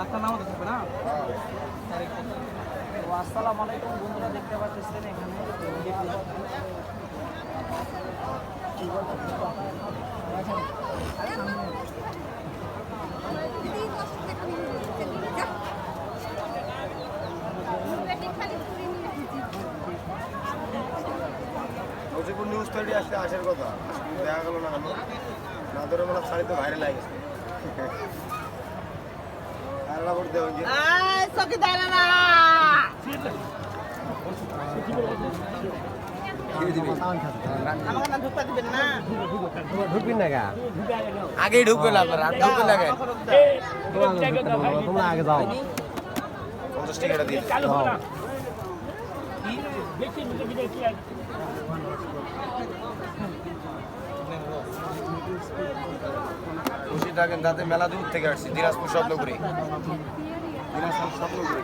রাস্তার নামও থাকবে না তো আসসালামু আলাইকুম বন্ধুরা, দেখতে পাচ্ছেন এখানে মুজিবুর নিউজ থার্টি আসলে আসার কথা। দেখা গেল না না ধরে মনে শাড়ি তো বাইরে লাগে আর আবার দেওয়া যে ঢুকবি না। গা। ঢুকবে ঢুকবে তোমরা আগে যাও। পঞ্চাশ টাকাটা দিয়ে। খুশি থাকেন তাতে মেলা দূর থেকে আসছি দিনাজপুর স্বপ্নপুরি। দিনাজপুর স্বপ্নপুরি।